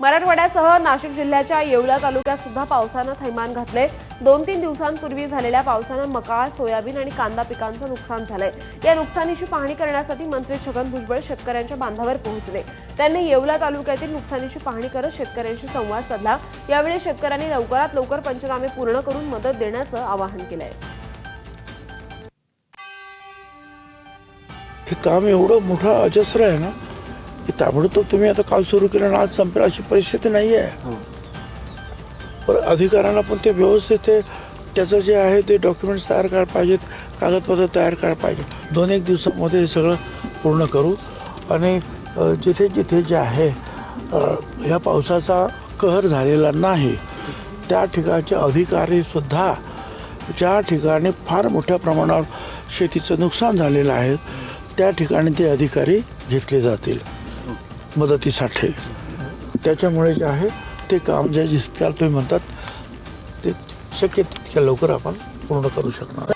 मराठवाड्यासह नाशिक जिल्ह्याच्या येवला तालुक्यात सुद्धा पावसानं थैमान घातले. दोन तीन दिवसांपूर्वी झालेल्या पावसानं मका सोयाबीन आणि कांदा पिकांचं नुकसान झालंय. या नुकसानीची पाहणी करण्यासाठी मंत्री छगन भुजबळ शेतकऱ्यांच्या बांधावर पोहोचले. त्यांनी येवला तालुक्यातील नुकसानीची पाहणी करत शेतकऱ्यांशी संवाद साधला. यावेळी शेतकऱ्यांनी लवकरात लवकर पंचनामे पूर्ण करून मदत देण्याचं आवाहन केलंय. हे काम एवढं मोठं अजस्र आहे ना? की ताबडतोब तुम्ही आता काल सुरू केलं आणि आज संपेल अशी परिस्थिती नाही आहे पण अधिकाऱ्यांना पण ते व्यवस्थित ते त्याचं जे आहे ते डॉक्युमेंट्स तयार करायला पाहिजेत कागदपत्र तयार करायला पाहिजे दोन एक दिवसामध्ये हे सगळं पूर्ण करू. आणि जिथे जिथे जे आहे ह्या पावसाचा कहर झालेला नाही त्या ठिकाणचे अधिकारी सुद्धा ज्या ठिकाणी फार मोठ्या प्रमाणावर शेतीचं नुकसान झालेलं आहे त्या ठिकाणी ते अधिकारी घेतले जातील. मदतीसाठी. त्याच्यामुळे जे आहे ते काम जे त्याला तुम्ही म्हणतात ते शक्य तितक्या लवकर आपण पूर्ण करू शकणार.